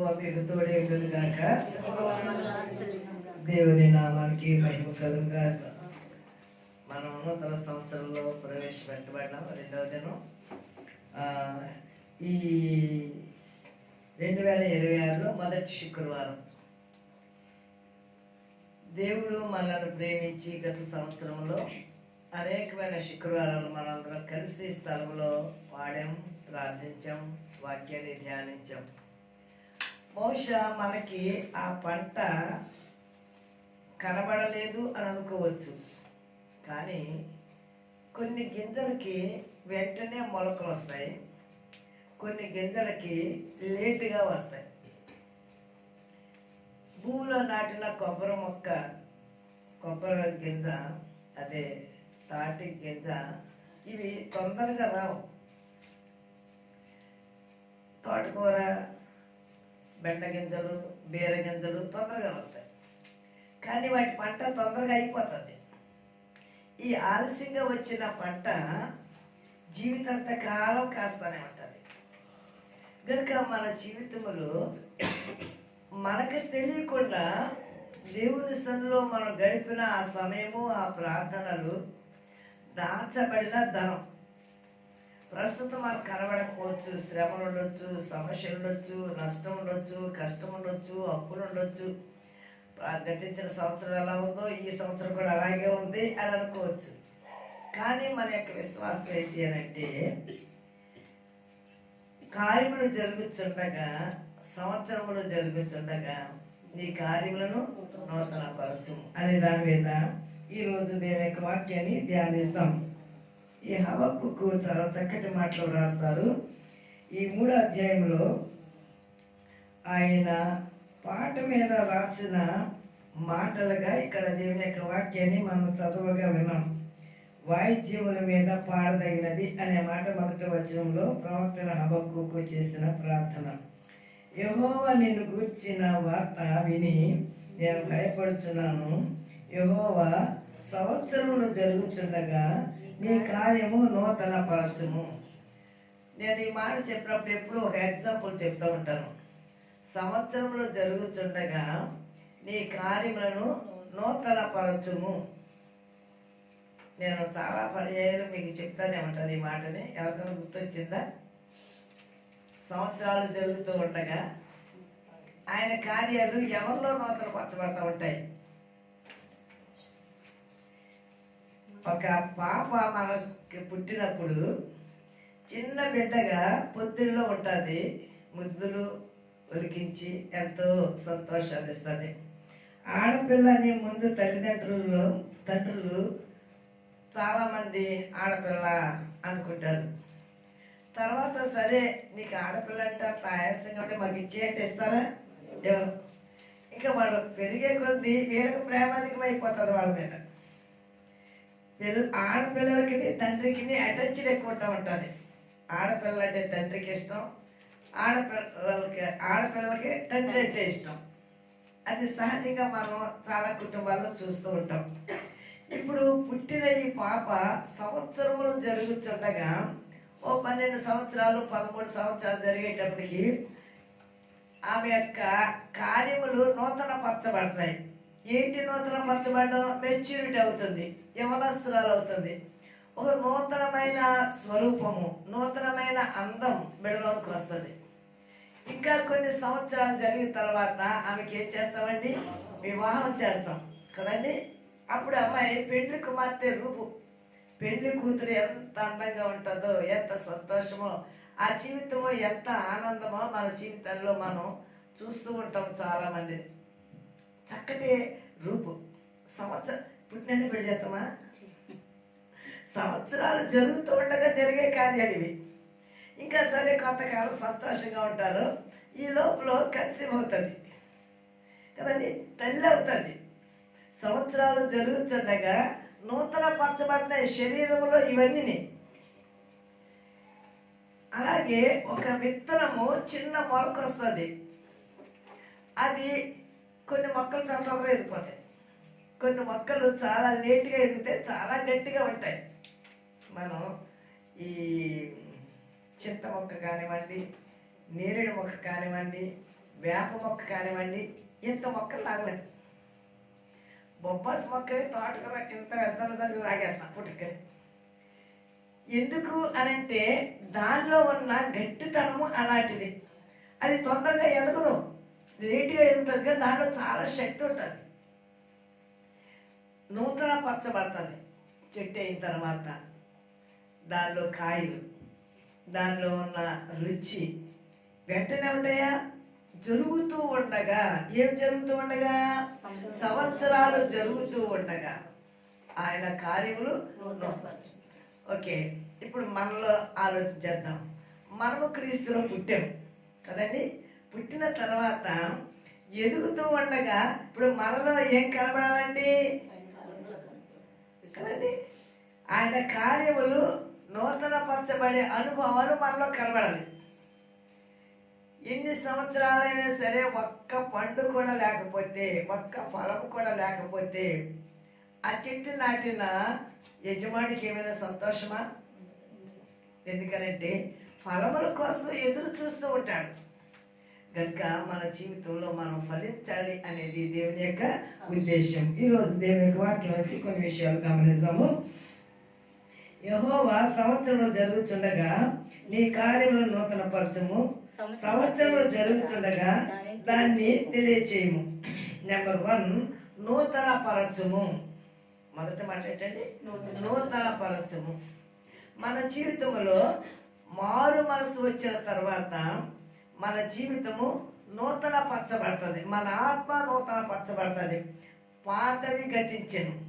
మీకు గాక. దేవుని నామానికి మహిమ కలుగా మనం నూతన సంవత్సరంలో ప్రవేశపెట్టబడినాం రెండవ దినం. ఆ, ఈ రెండు వేల ఇరవై ఆరులో మొదటి శుక్రవారం. దేవుడు మనల్ని ప్రేమించి గత సంవత్సరంలో అనేకమైన శుక్రవారాలు మనందరం కలిసి స్థలంలో వాడాం ప్రార్థించాం వాక్యాన్ని ధ్యానించాం. బహుశా మనకి ఆ పంట కనబడలేదు అని అనుకోవచ్చు. కానీ కొన్ని గింజలకి వెంటనే మొలకలు వస్తాయి. కొన్ని గింజలకి లేటుగా వస్తాయి. భూమిలో నాటిన కొబ్బరి మొక్క కొబ్బరి గింజ అదే తాటి గింజ ఇవి తొందరగా రావు. తోటకూర బెండ గింజలు బీర గింజలు తొందరగా వస్తాయి. కానీ వాటి పంట తొందరగా అయిపోతుంది. ఈ ఆలస్యంగా వచ్చిన పంట జీవితాంత కాలం కాస్తానే ఉంటుంది. కనుక మన జీవితంలో మనకు తెలియకుండా దేవుని స్థలంలో మనం గడిపిన ఆ సమయము ఆ ప్రార్థనలు దాచబడిన ధనం. ప్రస్తుతం మనకు కనబడకపోవచ్చు శ్రమలు ఉండొచ్చు సమస్యలు ఉండొచ్చు నష్టం ఉండొచ్చు కష్టం ఉండొచ్చు అప్పులు ఉండొచ్చు గతించిన సంవత్సరం ఎలా ఉందో ఈ సంవత్సరం కూడా అలాగే ఉంది అని అనుకోవచ్చు. కానీ మన యొక్క విశ్వాసం ఏంటి అని అంటే కార్యములు జరుగుతుండగా సంవత్సరములు జరుగుతుండగా నీ కార్యములను నూతన పరచు అనే దాని మీద ఈరోజు నేను యొక్క వాక్యాన్ని ధ్యానిస్తాం ఈ హవక్కుకు చాలా చక్కటి మాటలు రాస్తారు. ఈ మూడో అధ్యాయంలో ఆయన పాట మీద రాసిన మాటలుగా ఇక్కడ దేవుని యొక్క వాక్యాన్ని మనం చదువుగా విన్నాం. వాయిద్యముల మీద పాడదగినది అనే మాట మొదటి వచనంలో ప్రవక్తల హబక్కుకు చేసిన ప్రార్థన. యహోవా నిన్ను గూర్చిన వార్త విని నేను భయపడుచున్నాను. యహోవా సంవత్సరంలో జరుగుతుండగా నీ కార్యము నూతన పరచుము. నేను ఈ మాట చెప్పినప్పుడు ఎప్పుడు ఒక ఎగ్జాంపుల్ చెప్తూ ఉంటాను. సంవత్సరంలో జరుగుతుండగా నీ కార్యములను నూతన పరచుము. నేను చాలా పర్యాయాలు మీకు చెప్తానే ఉంటాను ఈ మాటని. ఎవరికైనా గుర్తొచ్చిందా? సంవత్సరాలు జరుగుతూ ఉండగా ఆయన కార్యాలు ఎవరిలో నూతన పరచబడతా ఉంటాయి? ఒక పాప మనకి పుట్టినప్పుడు చిన్న బిడ్డగా పొద్దుల్లో ఉంటుంది ముద్దులు ఉరికించి ఎంతో సంతోషాన్ని ఇస్తుంది ఆడపిల్లని ముందు తల్లిదండ్రుల్లో తండ్రులు చాలామంది ఆడపిల్ల అనుకుంటారు. తర్వాత సరే నీకు ఆడపిల్ల అంటే అంత ఆయాసంగా ఉంటే మాకు ఇచ్చేయంటే ఇస్తారా? ఎవరు? ఇంకా వాళ్ళు పెరిగే కొద్దీ వీళ్ళకి ప్రేమాధికం వాళ్ళ మీద. పిల్ల ఆడపిల్లలకి తండ్రికి అటెచ్డ్ ఎక్కువ ఉంటా ఉంటుంది. ఆడపిల్ల అంటే తండ్రికి ఇష్టం ఆడపిల్లలకి ఆడపిల్లలకి తండ్రి అంటే ఇష్టం. అది సహజంగా మనం చాలా కుటుంబాల్లో చూస్తూ ఉంటాం. ఇప్పుడు పుట్టిన ఈ పాప సంవత్సరములు జరుగుతుండగా ఓ పన్నెండు సంవత్సరాలు పదమూడు సంవత్సరాలు జరిగేటప్పటికి ఆమె యొక్క కార్యములు నూతన పరచబడతాయి ఏంటి నూతన పరచబడడం మెచ్యూరిటీ అవుతుంది. యవనస్తురాలు అవుతుంది ఒక నూతనమైన స్వరూపము నూతనమైన అందం మెడలోకి వస్తుంది. ఇంకా కొన్ని సంవత్సరాలు జరిగిన తర్వాత ఆమెకి ఏం చేస్తామండి? వివాహం చేస్తాం. కదండి? అప్పుడు అమ్మాయి పెళ్ళి కుమార్తె రూపు. పెళ్ళి కూతురు ఎంత అందంగా ఉంటుందో ఎంత సంతోషమో ఆ జీవితమో ఎంత ఆనందమో మన జీవితంలో మనం చూస్తూ ఉంటాం చాలామందిని చక్కటి రూపు. సంవత్సరం పుట్టినండి పెళ్ళి చేస్తామా? సంవత్సరాలు జరుగుతూ ఉండగా జరిగే కార్యాలు ఇవి. ఇంకా సరే కొంతకాలం సంతోషంగా ఉంటారు. ఈ లోపల కన్సీవ్ అవుతుంది. కదండి? తల్లి అవుతుంది. సంవత్సరాలు జరుగుతుండగా నూతన పరచబడతాయి శరీరంలో ఇవన్నీ అలాగే ఒక విత్తనము చిన్న మొలక వస్తుంది. అది కొన్ని మొక్కలు చాలా తొందరగా కొన్ని మొక్కలు చాలా లేట్గా ఎదిగితే చాలా గట్టిగా ఉంటాయి. మనం ఈ చింత మొక్క కానివ్వండి నేరేడు మొక్క కానివ్వండి వేప మొక్క కానివ్వండి ఇంత మొక్కలు లాగలేదు బొబ్బాస్ మొక్కని తోటకూర ఇంత పెద్ద దగ్గర లాగేస్తాం పుట్టుకని ఎందుకు అనంటే దానిలో ఉన్న గట్టితనము అలాంటిది. అది తొందరగా ఎదగదు. లేటుగా ఎదుగుతుంది కానీ దాంట్లో చాలా శక్తి ఉంటుంది. నూతన పరచబడుతుంది. చెట్టు అయిన తర్వాత దానిలో కాయలు దానిలో ఉన్న రుచి వెంటనే ఉంటాయా? జరుగుతూ ఉండగా. ఏం జరుగుతూ ఉండగా? సంవత్సరాలు జరుగుతూ ఉండగా. ఆయన కార్యములు ఓకే ఇప్పుడు మనలో ఆలోచించేద్దాం మనము క్రీస్తులో పుట్టాం కదండి? పుట్టిన తర్వాత ఎదుగుతూ ఉండగా ఇప్పుడు మనలో ఏం కనబడాలండి? కదండి ఆయన కార్యములు నూతన పరచబడే అనుభవాలు మనలో కనబడాలి ఎన్ని సంవత్సరాలైనా సరే ఒక్క పండు కూడా లేకపోతే ఒక్క ఫలం కూడా లేకపోతే ఆ చెట్టు నాటిన యజమానికి ఏమైనా సంతోషమా? ఎందుకనంటే ఫలముల కోసం ఎదురు చూస్తూ ఉంటాడు. కనుక మన జీవితంలో మనం ఫలించాలి అనేది దేవుని యొక్క ఉద్దేశం. ఈరోజు దేవుని యొక్క వాక్యం వచ్చి కొన్ని విషయాలు గమనిస్తాము. యహోవా సంవత్సరంలో జరుగుతుండగా నీ కార్యములను నూతన పరచము సంవత్సరంలో జరుగుతుండగా దాన్ని తెలియచేయము. నెంబర్ వన్ నూతన పరచము మొదటి మాట ఏంటండి? నూతన పరచము మన జీవితంలో మారు మనసు వచ్చిన తర్వాత మన జీవితము నూతన పరచబడుతుంది మన ఆత్మ నూతన పరచబడుతుంది పాతవి గతించను.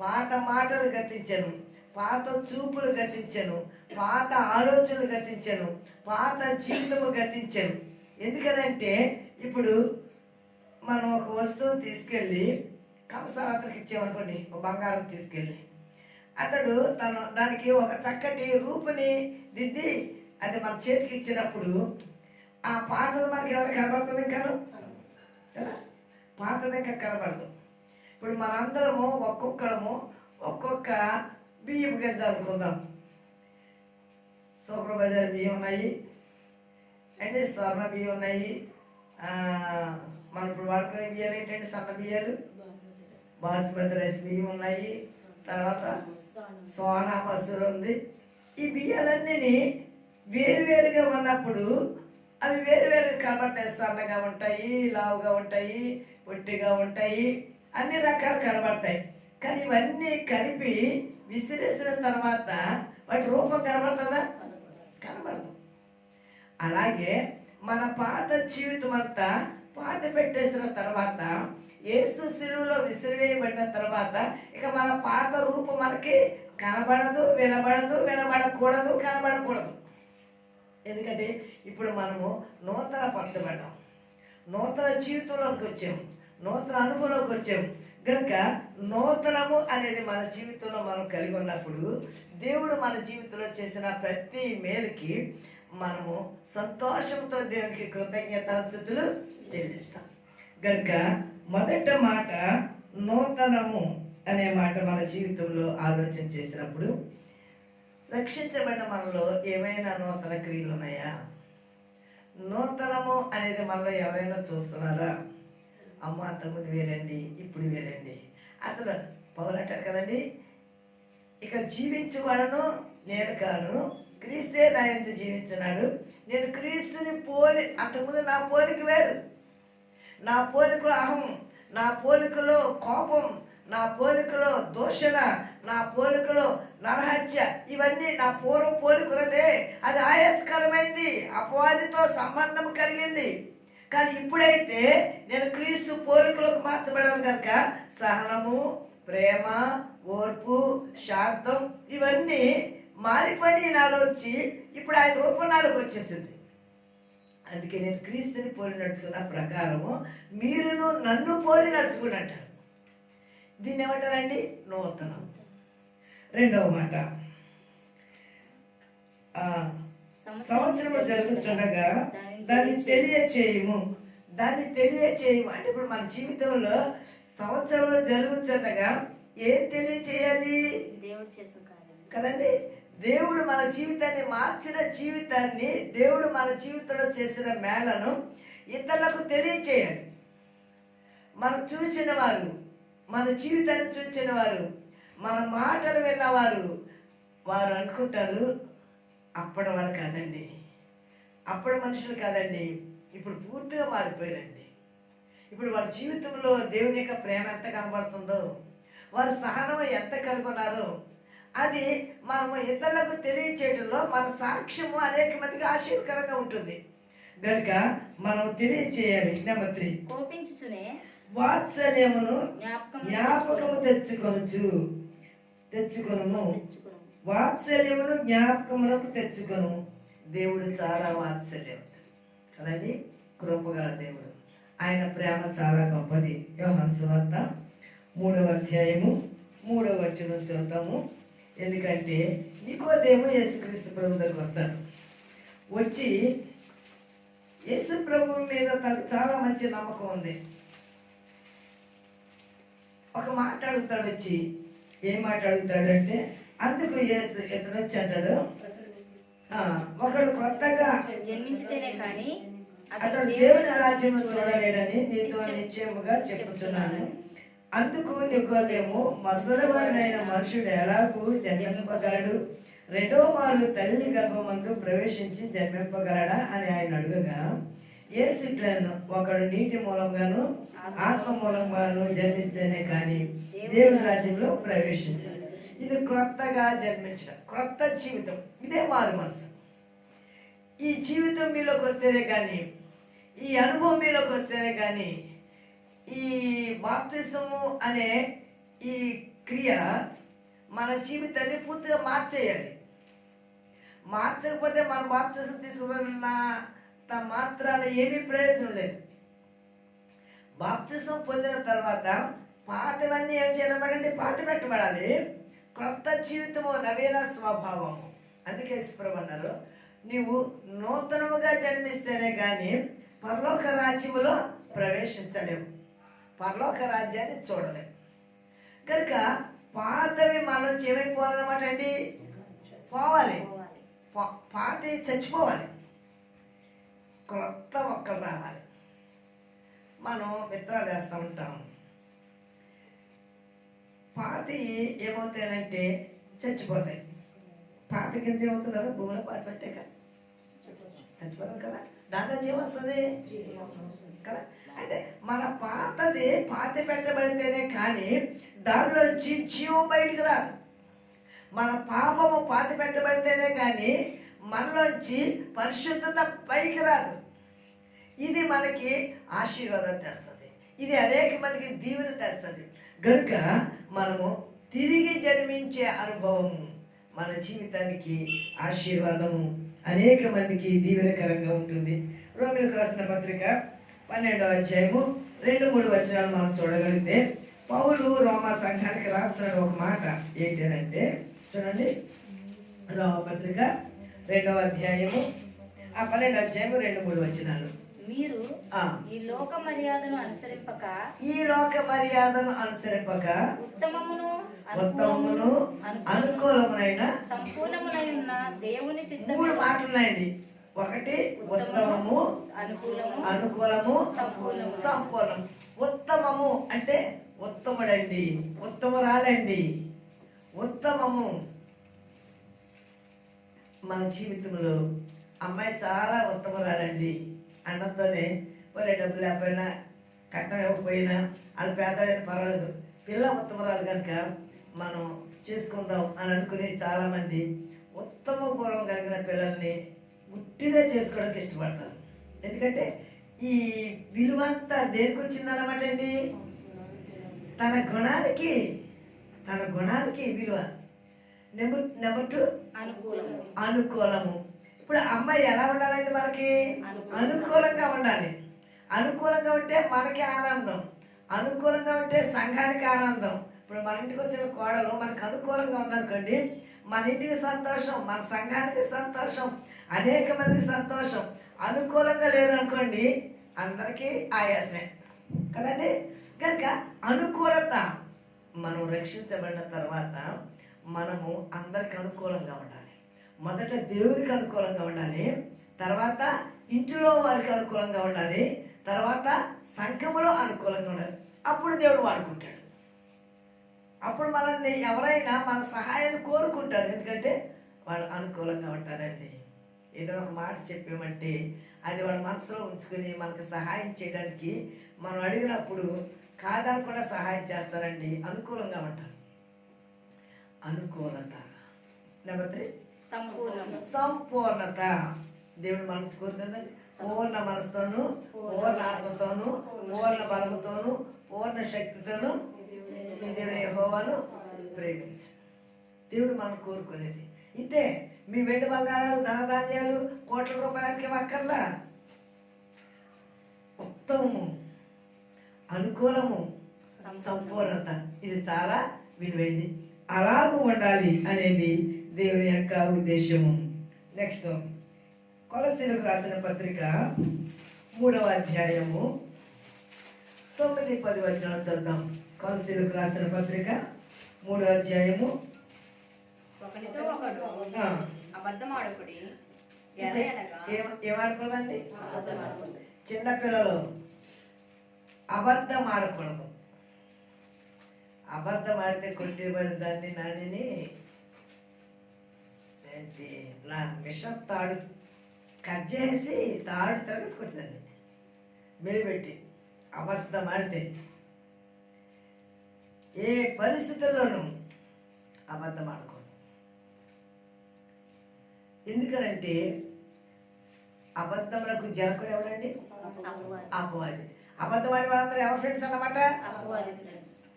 పాత మాటలు గతించను. పాత చూపులు గతించను. పాత ఆలోచనలు గతించను. పాత జీవితము గతించను. ఎందుకనంటే ఇప్పుడు మనం ఒక వస్తువును తీసుకెళ్ళి కంసాల అతనికి ఇచ్చామనుకోండి ఒక బంగారం తీసుకెళ్ళి. అతడు తను దానికి ఒక చక్కటి రూపుని దిద్ది అది మన చేతికి ఇచ్చినప్పుడు ఆ పాతది మనకి ఏమైనా కనబడుతుంది ఇంకాను కదా? పాతది ఇంకా కనబడదు. ఇప్పుడు మనందరము ఒక్కొక్కడము ఒక్కొక్క బియ్యం గింజ అనుకుందాం. సూపర్ బజార్ బియ్యం ఉన్నాయి. అంటే స్వర్ణ బియ్యం ఉన్నాయి. మన మనం ఇప్పుడు వాడుకునే బియ్యాలు ఏంటంటే సన్న బియ్యాలు? బాసుమతి రైస్ బియ్యం ఉన్నాయి. తర్వాత సోనా మసూర్ ఉంది. ఈ బియ్యాలన్నీ వేరువేరుగా ఉన్నప్పుడు అవి వేరు వేరు కనబడతాయి సన్నగా ఉంటాయి లావుగా ఉంటాయి పొట్టిగా ఉంటాయి అన్ని రకాలు కనబడతాయి. కానీ ఇవన్నీ కలిపి విసిరేసిన తర్వాత వాటి రూపం కనబడుతుందా? కనబడదు. అలాగే మన పాత జీవితం అంతా పాత పెట్టేసిన తర్వాత ఏసు సిలువలో విసిరివేయబడిన తర్వాత ఇక మన పాత రూపం మనకి కనబడదు వినబడదు వినబడకూడదు కనబడకూడదు. ఎందుకంటే ఇప్పుడు మనము నూతన పరచబడ్డాం నూతన జీవితంలోకి వచ్చాము నూతన అనుభవంలోకి వచ్చాము కనుక నూతనము అనేది మన జీవితంలో మనం కలిగి ఉన్నప్పుడు దేవుడు మన జీవితంలో చేసిన ప్రతి మేలుకి మనము సంతోషంతో దేవునికి కృతజ్ఞతాస్థితులు చెల్లిస్తాం. కనుక మొదట మాట నూతనము అనే మాట మన జీవితంలో ఆలోచన చేసినప్పుడు రక్షించబడిన మనలో ఏమైనా నూతన క్రియలు ఉన్నాయా? నూతనము అనేది మనలో ఎవరైనా చూస్తున్నారా? అమ్మ అంతకుముందు వేరండి ఇప్పుడు వేరండి. అసలు పౌలు అంటాడు కదండి ఇక జీవించబడను నేను కాను. క్రీస్తే నా ఎందు జీవించున్నాడు నేను క్రీస్తుని పోలి అంతకుముందు నా పోలిక వేరు. నా పోలికలో అహం నా పోలికలో కోపం నా పోలికలో దూషణ నా పోలికలో నరహత్య. ఇవన్నీ నా పూర్వ పోలికలదే అది ఆయాస్కరమైంది. అపవాదితో సంబంధం కలిగింది. కానీ ఇప్పుడైతే నేను క్రీస్తు పోలికలోకి మార్చబడాను కనుక సహనము ప్రేమ ఓర్పు శాంతం ఇవన్నీ మారిపోయి నాలో వచ్చి ఇప్పుడు ఆయన రూపం నాలుగు వచ్చేసింది. అందుకే నేను క్రీస్తుని పోలి నడుచుకున్న ప్రకారము మీరును నన్ను పోలి నడుచుకుని అంటాడు దీన్ని ఏమంటారండి? నూతనం. రెండవ మాట. ఆ, సంవత్సరము జరుగుతుండగా దాన్ని తెలియచేయము. దాన్ని తెలియచేయము అంటే ఇప్పుడు మన జీవితంలో సంవత్సరంలో జరుగుతుండగా ఏం తెలియచేయాలి? కదండి? దేవుడు మన జీవితాన్ని మార్చిన జీవితాన్ని దేవుడు మన జీవితంలో చేసిన మేళను ఇతరులకు తెలియచేయాలి. మనం చూసిన వారు మన జీవితాన్ని చూసిన వారు మన మాటలు విన్నవారు వారు అనుకుంటారు అప్పటి వాళ్ళు కాదండి. అప్పటి మనుషులు కాదండి. ఇప్పుడు పూర్తిగా మారిపోయారండి. ఇప్పుడు వాళ్ళ జీవితంలో దేవుని యొక్క ప్రేమ ఎంత కనబడుతుందో వారు సహనం ఎంత కనుగొన్నారో అది మనము ఇతరులకు తెలియచేయడంలో మన సాక్ష్యము అనేక మందికి ఆశీర్కరంగా ఉంటుంది. కనుక మనం తెలియచేయాలి. Number three. కోపించుచునే వాత్సల్యమును జ్ఞాపకం జ్ఞాపకము తెచ్చుకొనుచు. తెచ్చుకొనుము తెచ్చుకును వాత్సల్యమును జ్ఞాపకమునకు తెచ్చుకొను దేవుడు చాలా వాత్సల్యవంతుడు. కదండి? కృపగల దేవుడు. ఆయన ప్రేమ చాలా గొప్పది. యోహాను సువార్త మూడవ అధ్యాయము మూడవ వచనం చదువుతాము. ఎందుకంటే నికోదేమో యేసుక్రీస్తు ప్రభు దగ్గరికి వస్తాడు. వచ్చి యేసు ప్రభు మీద తనకు చాలా మంచి నమ్మకం ఉంది. ఒక మాట అడుగుతాడు వచ్చి ఏం మాట అడుగుతాడంటే అందుకు యేసు ఎక్కడ వచ్చి అంటాడు "ఆ, ఒకడు కొత్తగా జన్మించితేనే కానీ అతడు దేవుని రాజ్యం చూడలేడని నీతో నిశ్చయముగా చెప్పుచున్నాను అందుకు నికోదేము మసలవాడైన మనుషుడు ఎలాగూ జన్మింపగలడు? రెండో మారు తల్లి గర్భమందు ప్రవేశించి జన్మింపగలడా? అని ఆయన అడుగగా ఏసిట్లను ఒకడు నీటి మూలంగాను ఆత్మ మూలంగాను జన్మిస్తేనే కానీ దేవుని రాజ్యంలో ప్రవేశించాలి ఇది క్రొత్తగా జన్మించడం క్రొత్త జీవితం. ఇదే మారు మనసు. ఈ జీవితం మీలోకి వస్తేనే కానీ ఈ అనుభవం మీలోకి వస్తేనే కానీ ఈ బాప్తిసము అనే ఈ క్రియ మన జీవితాన్ని పూర్తిగా మార్చేయాలి. మార్చకపోతే మన బాప్తిసం తీసుకున్న మాత్రాన ఏమీ ప్రయోజనం లేదు. బాప్తిసం పొందిన తర్వాత పాతవన్నీ ఏం చేయాలన్నమాటంటే పాత పెట్టబడాలి. క్రొత్త జీవితము నవీన స్వభావము. అందుకే సుప్రభు అన్నారు నీవు నూతనముగా జన్మిస్తేనే కానీ పరలోక రాజ్యములో ప్రవేశించలేవు. పరలోక రాజ్యాన్ని చూడలేము కనుక పాతవి మనలోంచి ఏమైపోవాలన్నమాట అండి? పోవాలి. పాత చచ్చిపోవాలి. క్రొత్త ఒక్కరు రావాలి. మనం విత్తనాలు వేస్తూ ఉంటాం. పాతి ఏమవుతాయంటే చచ్చిపోతాయి. పాత గింజ ఏమవుతుందా భూమిలో పాతి కదా. చచ్చిపోతుంది కదా. దాంట్లో జీవం వస్తుంది. కదా. అంటే మన పాతది పాతి పెట్టబడితేనే కానీ దానిలో జీవం బయటికి రాదు. మన పాపము పాతి పెట్టబడితేనే కానీ మనలోంచి పరిశుద్ధత పైకి రాదు. ఇది మనకి ఆశీర్వాదం తెస్తుంది. ఇది అనేక మందికి దీవెన తెస్తుంది. కనుక మనము తిరిగి జన్మించే అనుభవం మన జీవితానికి ఆశీర్వాదము. అనేక మందికి దీవెనకరంగా ఉంటుంది. రోమిలకు రాసిన పత్రిక పన్నెండవ అధ్యాయము రెండు మూడు వచనాలు మనం చూడగలిగితే పౌలు రోమా సంఘానికి రాస్తున్న ఒక మాట ఏంటంటే చూడండి. రోమ పత్రిక రెండవ అధ్యాయము ఆ పన్నెండు అధ్యాయము రెండు మూడు వచనాలు. మీరు ఈ లోక మర్యాదను అనుసరింపక ఈ లోక మర్యాదను అనుసరింపక ఉత్తమమును ఉత్తమమును అనుకూలమునైన సంపూర్ణమునై ఉన్న దేవుని చిత్తము మూడు మాటలు ఉన్నాయండి ఒకటి ఉత్తమము అనుకూలము అనుకూలము సంపూర్ణము. సంపూర్ణం ఉత్తమము అంటే ఉత్తముడండి. ఉత్తమురాలండి. ఉత్తమము మన జీవితంలో. అమ్మాయి చాలా ఉత్తమురాలండి. అన్నంతోనే వాళ్ళ డబ్బు లేకపోయినా కట్నం ఇవ్వకపోయినా వాళ్ళు పేదలైన పర్వాలేదు. పిల్ల ఉత్తమురాలు కనుక మనం చేసుకుందాం అని అనుకుని చాలామంది ఉత్తమ గుణం కలిగిన పిల్లల్ని ఉట్టిదే చేసుకోవడానికి ఇష్టపడతారు. ఎందుకంటే ఈ విలువంతా దేనికి వచ్చిందన్నమాట అండి? తన గుణానికి తన గుణానికి విలువ. Number number two? అనుకూలము. అనుకూలము. ఇప్పుడు అమ్మాయి ఎలా ఉండాలండి మనకి? అనుకూలంగా. ఉండాలి. అనుకూలంగా ఉంటే మనకి ఆనందం. అనుకూలంగా ఉంటే సంఘానికి ఆనందం. ఇప్పుడు మన ఇంటికి వచ్చిన కోడలు మనకు అనుకూలంగా ఉందనుకోండి మన ఇంటికి సంతోషం మన సంఘానికి సంతోషం అనేక మందికి సంతోషం. అనుకూలంగా లేదనుకోండి అందరికీ ఆయాసమే. కదండి? కనుక అనుకూలత మనం రక్షించబడిన తర్వాత మనము అందరికి అనుకూలంగా ఉండాలి. మొదట దేవునికి అనుకూలంగా ఉండాలి. తర్వాత ఇంటిలో వాడికి అనుకూలంగా ఉండాలి. తర్వాత సంఘములో అనుకూలంగా ఉండాలి. అప్పుడు దేవుడు వాడుకుంటాడు. అప్పుడు మనల్ని ఎవరైనా మన సహాయాన్ని కోరుకుంటారు. ఎందుకంటే వాళ్ళు అనుకూలంగా ఉంటారండి. ఏదైనా ఒక మాట చెప్పామంటే అది వాళ్ళ మనసులో ఉంచుకొని మనకు సహాయం చేయడానికి మనం అడిగినప్పుడు కాదని కూడా సహాయం చేస్తారండి. అనుకూలంగా ఉంటారు. అనుకూలత. Number three. సంపూర్ణత. దేవుడు మనసు కోరుకుందండి పూర్ణ మనసుతోను పూర్ణ ఆత్మతోను పూర్ణ బలముతోను పూర్ణ శక్తితోను నీ దేవుడు యెహోవాను ప్రేమించు. దేవుడు మనం కోరుకునేది ఇంతే మీ వెండి బంగారాలు ధనధాన్యాలు కోట్ల రూపాయలకి అక్కర్లా? ఉత్తమము అనుకూలము సంపూర్ణత. ఇది చాలా విలువైంది. అలాగూ ఉండాలి అనేది దేవుని యొక్క ఉద్దేశము. నెక్స్ట్ కొలసీలకు రాసిన పత్రిక మూడవ అధ్యాయము. తొమ్మిది పది వచనం చూద్దాం కొలసీలకు రాసిన పత్రిక మూడవ అధ్యాయము. ఒకరితో ఒకడు ఆ, అబద్ధమాడకుడి. ఎలా అనగా? ఏం ఏమనకూడదండి అబద్ధమాడకుడి. చిన్నపిల్లలు అబద్ధం ఆడకూడదు అబద్ధం ఆడితే కొట్టేబడి దాన్ని నానిని ఏంటి నా మిషన్ తాడు. కట్ చేసి తాడు తిరగసి కొట్టిందండి. మెలిపెట్టి అబద్ధం ఆడితే ఏ పరిస్థితుల్లోనూ అబద్ధం ఆడకూడదు. ఎందుకనంటే అబద్ధములకు జనకుడు ఎవరండి? అపవాది. అబద్ధం ఆడే వాళ్ళందరూ ఎవరు ఫ్రెండ్స్ అన్నమాట?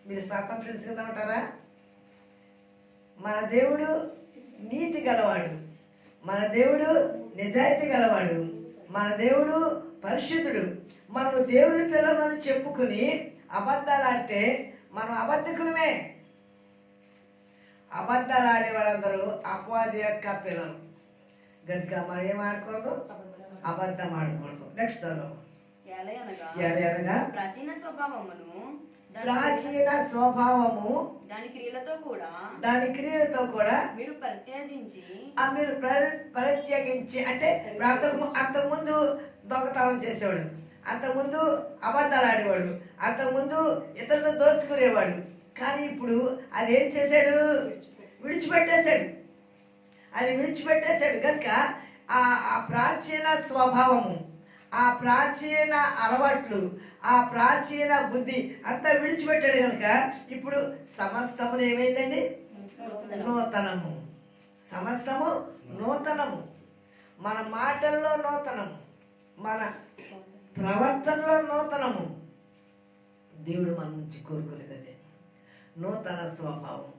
మీరు శాతం ఫ్రెండ్స్ కదా ఉంటారా? మన దేవుడు నీతి గలవాడు. మన దేవుడు నిజాయితీ గలవాడు మన దేవుడు పరిశుద్ధుడు. మనము దేవుని పిల్లలను చెప్పుకుని అబద్ధాలు ఆడితే మనం అబద్ధకులమే. అబద్ధాలు ఆడే వాళ్ళందరూ అపవాది యొక్క పిల్లలు. కనుక మనం ఏం ఆడకూడదు? అబద్ధం ఆడకూడదు. నెక్స్ట్ ఎలా అనగా అనగా ప్రాచీన స్వభావమును ప్రాచీన స్వభావము దాని క్రియలతో కూడా దాని క్రియలతో కూడా మీరు పరిత్యాజించి ఆ మీరు ప్ర- ప్రత్యేకించి అంటే అంతకు అంతకుముందు దొంగతనం చేసేవాడు అంతకుముందు అబద్ధాలు ఆడేవాడు అంతకుముందు ఇతరులను దోచుకునేవాడు. కానీ ఇప్పుడు అది ఏం చేశాడు? విడిచిపెట్టేశాడు. అది విడిచిపెట్టేశాడు. కనుక ఆ ఆ ప్రాచీన స్వభావము ఆ ప్రాచీన అలవాట్లు ఆ ప్రాచీన బుద్ధి అంతా విడిచిపెట్టాడు కనుక ఇప్పుడు సమస్తమును ఏమైందండి? నూతనము. సమస్తము నూతనము. మన మాటల్లో నూతనము. మన ప్రవర్తనలో నూతనము. దేవుడు మన నుంచి కోరుకునేది అదే. నూతన స్వభావం.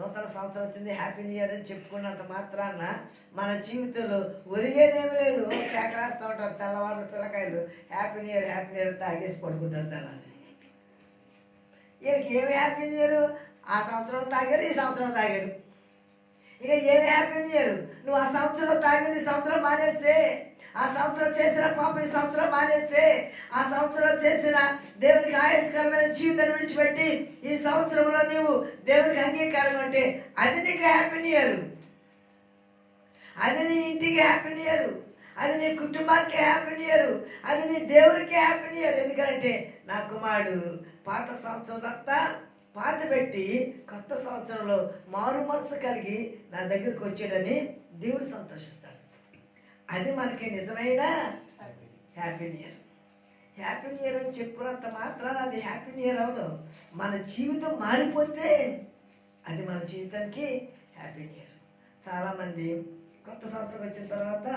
నూతన సంవత్సరం వచ్చింది హ్యాపీ న్యూ ఇయర్ అని చెప్పుకున్నంత మాత్రాన మన జీవితంలో ఒరిగేదేమీ లేదు. కేక ఉంటారు తెల్లవారులు పిల్లకాయలు happy new year happy new year తాగేసి పడుకుంటారు తెల్లని వీళ్ళకి ఏమి హ్యాపీ న్యూ ఇయర్ ఆ సంవత్సరం తాగారు ఈ సంవత్సరం తాగారు. ఇక ఏమి హ్యాపీ న్యూ ఇయర్ నువ్వు ఆ సంవత్సరంలో తాగింది సంవత్సరం మానేస్తే ఆ సంవత్సరం చేసిన పాపం ఈ సంవత్సరం మానేస్తే ఆ సంవత్సరం చేసిన దేవునికి ఆయాస్కరమైన జీవితాన్ని విడిచిపెట్టి ఈ సంవత్సరంలో నీవు దేవునికి అంగీకారం అంటే అది నీకు హ్యాపీ న్యూ ఇయర్ అది నీ ఇంటికి హ్యాపీ న్యూ ఇయర్ అది నీ కుటుంబానికి హ్యాపీ న్యూ ఇయర్ అది నీ దేవునికి హ్యాపీ న్యూ ఇయర్ ఎందుకంటే నా కుమారుడు పాత సంవత్సరం అంతా పాత పెట్టి కొత్త సంవత్సరంలో మారు మనసు కలిగి నా దగ్గరికి వచ్చాడని దేవుడు సంతోషిస్తాడు. అది మనకి నిజమైన happy new year happy new year అని చెప్పుకున్నంత మాత్రాన అది హ్యాపీ న్యూ ఇయర్ అవదు మన జీవితం మారిపోతే అది మన జీవితానికి హ్యాపీ న్యూ ఇయర్ చాలామంది కొత్త సంవత్సరం వచ్చిన తర్వాత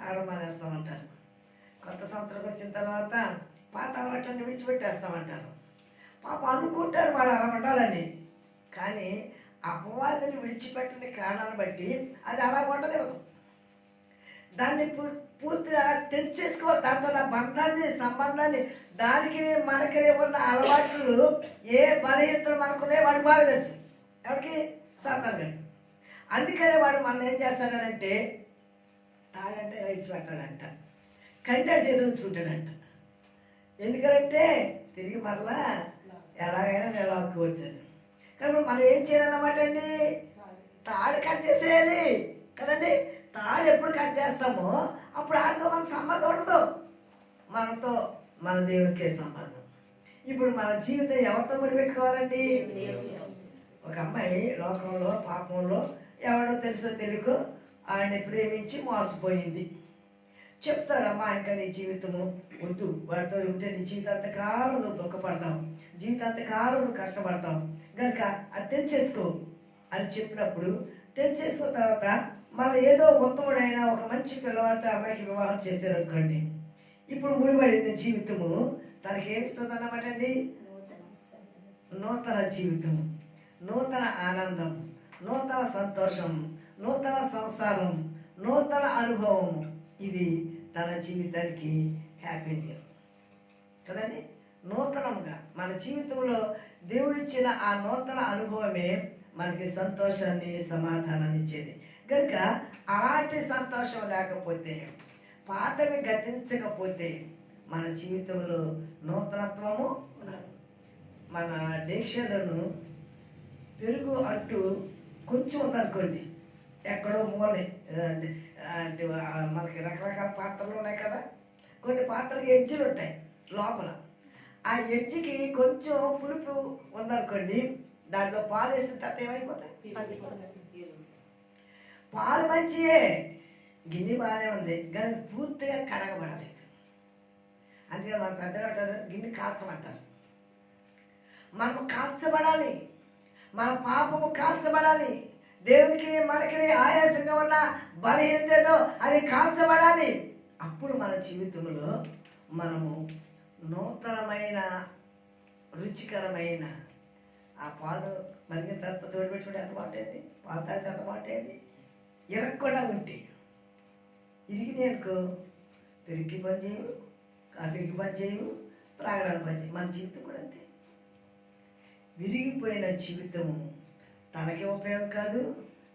ఆడ మానేస్తామంటారు. కొత్త సంవత్సరం వచ్చిన తర్వాత పాత అలవాట్లన్నీ విడిచిపెట్టేస్తామంటారు. పాప అనుకుంటారు వాళ్ళు అలా ఉండాలని కానీ అపవాదిని విడిచిపెట్టిన కారణాన్ని బట్టి అది అలా ఉండలేవు దాన్ని పూ- పూర్తిగా తెంచేసుకోవాలి దాంతో నా బంధాన్ని సంబంధాన్ని దానికి మనకి ఉన్న అలవాట్లు ఏ బలహీనతలు మనకునే వాడు బాగా తెలుసు. ఎవరికి సాధారణ అందుకనే వాడు మనం ఏం చేస్తాడనంటే తాడంటే రైట్స్ పెడతాడంట. కంటాడు చేతులు ఉంచుకుంటాడంట. ఎందుకంటే తిరిగి మరలా ఎలాగైనా నిలవక్కవచ్చని కాబట్టి మనం ఏం చేయాలన్నమాట అండి? తాడు కట్ చేసేయాలి. కదండి? తాడు ఎప్పుడు కట్ చేస్తామో అప్పుడు ఆడితో మనకు సంబంధం ఉండదు. మనతో మన దేవునికే సంబంధం. ఇప్పుడు మన జీవితం ఎవరితో ముడిపెట్టుకోవాలండి? ఒక అమ్మాయి లోకంలో పాపంలో ఎవడో తెలుసో తెలుగు ఆయన ప్రేమించి మోసపోయింది. చెప్తారమ్మా ఇంకా నీ జీవితము? వద్దు వాడితో ఉంటే నీ జీవితాంతకాలం నువ్వు దుఃఖపడతావు. జీవితాంతకాలం నువ్వు కష్టపడతావు. కనుక అది తెంచేసుకో అని చెప్పినప్పుడు తెంచేసుకున్న తర్వాత మళ్ళీ ఏదో ఉత్తముడైన ఒక మంచి పిల్లవాడితో అమ్మాయికి వివాహం చేశారనుకోండి. ఇప్పుడు ముడిపడింది జీవితము. తనకి ఏమిస్తుంది అన్నమాట అండి? నూతన జీవితం నూతన ఆనందం. నూతన సంతోషం. నూతన సంసారం. నూతన అనుభవం. ఇది తన జీవితానికి హ్యాపీ న్యూ కదండి? నూతనంగా మన జీవితంలో దేవుడిచ్చిన ఆ నూతన అనుభవమే మనకి సంతోషాన్ని సమాధానాన్ని ఇచ్చేది. కనుక అలాంటి సంతోషం లేకపోతే పాతవి గతించకపోతే మన జీవితంలో నూతనత్వము ఉండదు. మన దీక్షలను పెరుగు అంటూ కొంచెం ఉందనుకోండి ఎక్కడో మూలే అంటే మనకి రకరకాల పాత్రలు ఉన్నాయి కదా? కొన్ని పాత్రకి ఎడ్జీలు ఉంటాయి లోపల. ఆ ఎడ్జికి కొంచెం పులుపు ఉందనుకోండి దాంట్లో పాలు వేసిన తర్వాత ఏమైపోతాయి? పాలు మంచియే. గిన్నె బాగానే ఉంది కానీ పూర్తిగా కడగబడలేదు. అందుకే మన పెద్దలు అంటారు గిన్నె కాల్చమంటారు. మనము కాల్చబడాలి. మన పాపము కాల్చబడాలి. దేవునికి మనకి ఆయాసంగా ఉన్న బలహీనతతో అది కాల్చబడాలి. అప్పుడు మన జీవితంలో మనము నూతనమైన రుచికరమైన ఆ పాలు మరిగిన తర్వాత తోడు పెట్టుకుంటే ఎంత బాగుంటాయండి పాలు తాగితే ఎంత బాగుంటాయండి ఇరగకుండా ఉంటే. ఇరిగి అనుకో పెరుగుకి పని చేయవు కాఫీకి పని చేయవు త్రాగడానికి పని చేయవు. మన జీవితం కూడా అంతే. విరిగిపోయిన జీవితము తనకి ఉపయోగం కాదు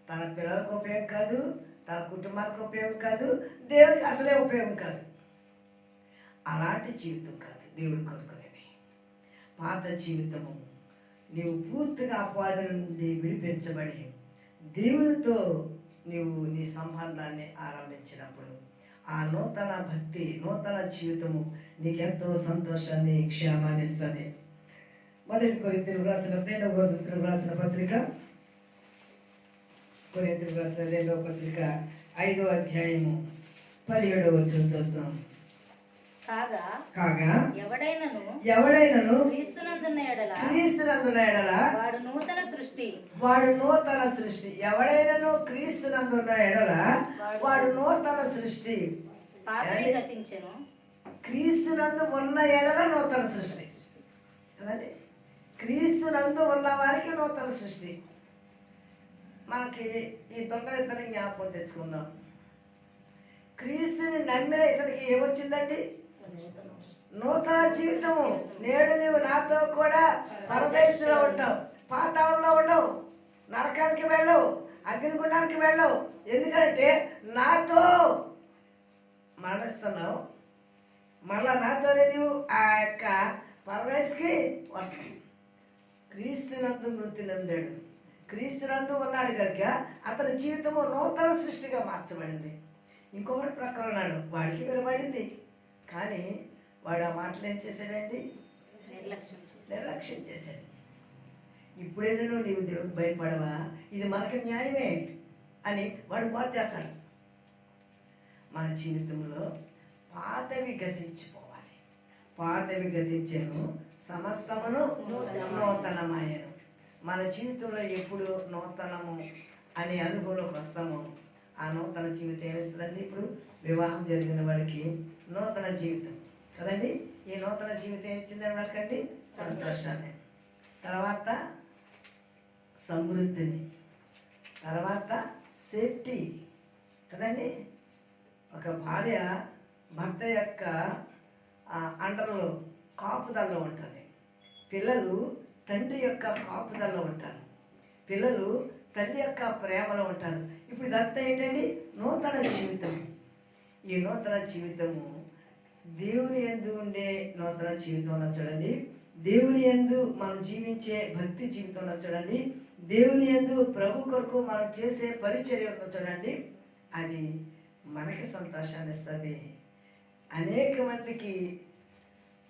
తన పిల్లలకు ఉపయోగం కాదు తన కుటుంబానికి ఉపయోగం కాదు దేవునికి అసలే ఉపయోగం కాదు. అలాంటి జీవితం కాదు దేవుడు కోరుకునేది. పాత జీవితము నీవు పూర్తిగా అపవాదం నుండి విడిపించబడి దేవునితో నీవు నీ సంబంధాన్ని ఆరంభించినప్పుడు ఆ నూతన భక్తి నూతన జీవితము నీకెంతో సంతోషాన్ని క్షేమాన్ని ఇస్తుంది. మొదటి కొరింతలు రాసిన రెండవ తెలుగు రాసిన పత్రిక రెండవ పత్రిక ఐదో అధ్యాయము పదిహేడవ చూస్తున్నాం కాగా కాగా? ఎవడైనను ఎవడైనను క్రీస్తునందున్న ఎడల? ఎడల? వాడు నూతన సృష్టి. వాడు నూతన సృష్టి. ఎవడైనను క్రీస్తునందున్న ఎడల? వాడు నూతన సృష్టి. పాపని గతించెను. క్రీస్తునందు ఉన్న ఎడల నూతన సృష్టి. కదండి? క్రీస్తునందు ఉన్న వారికి నూతన సృష్టి. మనకి ఈ దొంగలిద్దరిని జ్ఞాపకం తెచ్చుకుందాం. క్రీస్తుని నమ్మిన ఇతనికి ఏమొచ్చిందండి? నూతన జీవితము. నేడు నీవు నాతో కూడా పరదేశంలో ఉంటావు. పాతాళంలో ఉండవు. నరకానికి వెళ్ళవు. అగ్నిగుండానికి వెళ్ళవు. ఎందుకంటే నాతో మరణిస్తున్నావు. మళ్ళా నాతోనే నీవు ఆ యొక్క పరదేశకి వస్తావు. క్రీస్తునందు మృతి నందాడు. క్రీస్తునందు ఉన్నాడు కనుక అతని జీవితము నూతన సృష్టిగా మార్చబడింది. ఇంకొకటి ప్రక్కన ఉన్నాడు వాడికి వినబడింది. కానీ వాడు ఆ మాటలు ఏం చేశాడండి? నిర్లక్ష్యం చేశాడు. ఇప్పుడైనా నీవు దేవుడికి భయపడవా? ఇది మనకి న్యాయమే అని వాడు బాధ చేస్తాడు. మన జీవితంలో పాతవి గతించిపోవాలి. పాతవి గతించాను సమస్తమును నూతనమాయను మన జీవితంలో ఎప్పుడు నూతనము అనే అనుభవంలోకి వస్తామో. ఆ నూతన జీవితం ఏమిస్తుందండి ఇప్పుడు వివాహం జరిగిన వాడికి నూతన జీవితం. కదండి? ఈ నూతన జీవితం ఏమిచ్చిందని వాడికండి? సంతోషాన్ని. తర్వాత సమృద్ధిని. తర్వాత సేఫ్టీ. కదండి? ఒక భార్య భర్త యొక్క అండర్లో కాపుదల్లో ఉంటుంది. పిల్లలు తండ్రి యొక్క కాపుదల్లో ఉంటారు. పిల్లలు తల్లి యొక్క ప్రేమలో ఉంటారు. ఇప్పుడు ఇదంతా ఏంటండి? నూతన జీవితం. ఈ నూతన జీవితము దేవుని ఎందు ఉండే నూతన జీవితం చూడండి. దేవుని ఎందు మనం జీవించే భక్తి జీవితం చూడండి. దేవుని ఎందు ప్రభు కొరకు మనం చేసే పరిచర్య చూడండి. అది మనకి సంతోషాన్ని ఇస్తుంది. అనేక మందికి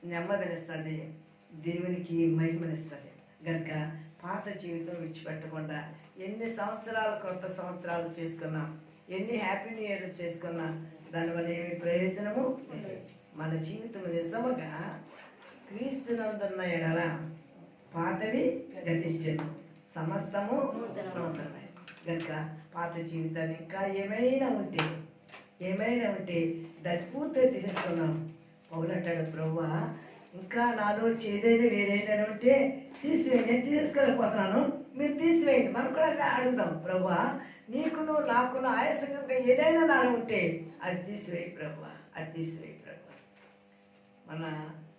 నెమ్మదినిస్తుంది దేవునికి మహిమనిస్తుంది. గనుక పాత జీవితం విడిచిపెట్టకుండా ఎన్ని సంవత్సరాలు కొత్త సంవత్సరాలు చేసుకున్నాం ఎన్ని హ్యాపీ న్యూ ఇయర్ చేసుకున్నా దానివల్ల ఏమి ప్రయోజనము మన జీవితం నిజముగా క్రీస్తునందున్న ఎడల పాతవి గతించను సమస్తము నూతనమే పాత జీవితాన్ని ఇంకా ఏమైనా ఉంటే ఏమైనా ఉంటే దాన్ని పూర్తిగా తీసేసుకున్నాం పౌలంటాడు ప్రవ్వా ఇంకా నాలో ఏదైనా వేరేదైనా ఉంటే తీసివేయండి నేను తీసుకెళ్ళిపోతున్నాను. మీరు తీసివేయండి మనం కూడా అడుగుదాం ప్రవ్వా నీకును నాకును ఆయాసంగా ఏదైనా నాలో ఉంటే అది తీసివేయి ప్రభు అది తీసివేయి ప్రభు మన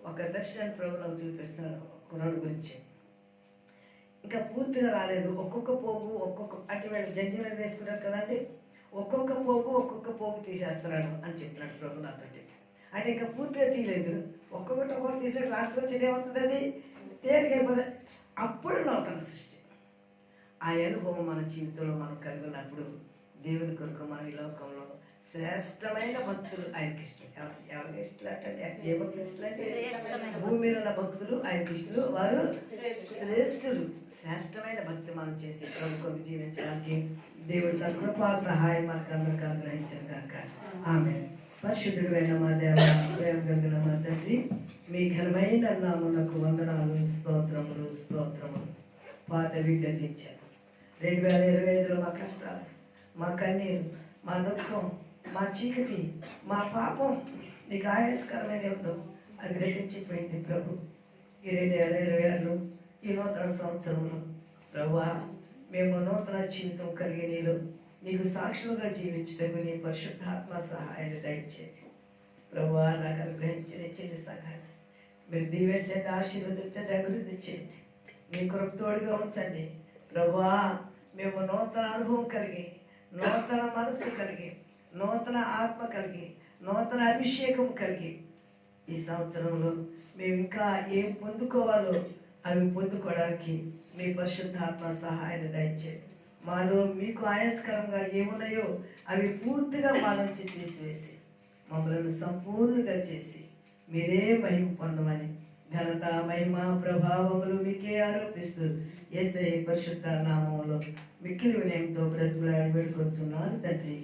ఒక దర్శన ప్రభు నాకు చూపిస్తున్నాడు కుర్రాడు గురించి. ఇంకా పూర్తిగా రాలేదు. ఒక్కొక్క పోగు ఒక్కొక్క అంటే వీళ్ళు జడ్జిమెంట్ తీసుకుంటారు కదండి. ఒక్కొక్క పోగు ఒక్కొక్క పోగు తీసేస్తున్నాడు అని చెప్పినాడు ప్రభు నాతోటి. అంటే ఇంకా పూర్తిగా తీయలేదు. ఒక్కొక్కటి ఒక్కొక్కటి తీసాడు లాస్ట్ వచ్చి ఏమవుతుంది అది? తేలికైపోతుంది. అప్పుడు నూతన సృష్టి. ఆ అనుభవం మన జీవితంలో మనం కలిగి ఉన్నప్పుడు దేవుని కొరకు మన ఈ లోకంలో శ్రేష్టమైన భక్తులు ఆయనకి ఇష్టం ఎవరు ఎవరికి ఇష్టం అంటే ఏ భక్తులు ఇష్టం అంటే? భూమి మీద ఉన్న భక్తులు ఆయనకి ఇష్టలు వారు శ్రేష్ఠులు. శ్రేష్టమైన భక్తి మనం చేసి ప్రభు కొరకు జీవించడానికి దేవుడి కృపా సహాయం మనకు అందరికి అనుగ్రహించిన కాక ఆమె పరిశుద్ధుడైన మా దేవ దేవగల మా తండ్రి మీ ఘనమైన నామునకు వందనాలు స్తోత్రములు స్తోత్రములు. పాత విజ్ఞతించారు రెండు వేల ఇరవై ఐదులో మా కష్టాలు మా కన్నీరు మా దుఃఖం మా చీకటి మా పాపం నీకు ఆయాస్కరమైన ఉందో అది గతించిపోయింది ప్రభు. ఈ రెండు వేల ఇరవై ఆరులో ఈ నూతన సంవత్సరంలో ప్రభు మేము నూతన జీవితం కలిగి నీలో నీకు సాక్షులుగా జీవించటకు నీ పరిశుద్ధాత్మ సహాయాన్ని దయచేయండి ప్రభు నాకు అనుగ్రహించిన చిన్న సహాయం. మీరు దీవించండి ఆశీర్వదించండి అభివృద్ధి చేయండి. మీ కృపతోడుగా ఉంచండి. ప్రభా మేము నూతన అనుభవం కలిగి నూతన మనసు కలిగి నూతన ఆత్మ కలిగి నూతన అభిషేకం కలిగి ఈ సంవత్సరంలో మేము ఇంకా ఏం పొందుకోవాలో అవి పొందుకోవడానికి మీ పరిశుద్ధాత్మ సహాయాన్ని దయచేయండి. మాలో మీకు ఆయాస్కరంగా ఏమున్నాయో అవి పూర్తిగా మా నుంచి తీసివేసి మమ్మల్ని సంపూర్ణంగా చేసి మీరే మహిమ పొందమని ఘనత మహిమ ప్రభావములు మీకే ఆరోపిస్తూ ఏసై పరిశుద్ధ నామంలో మిక్కిలి వినయంతో బ్రతుకులాడి వేడుకొచ్చున్నాను తండ్రి.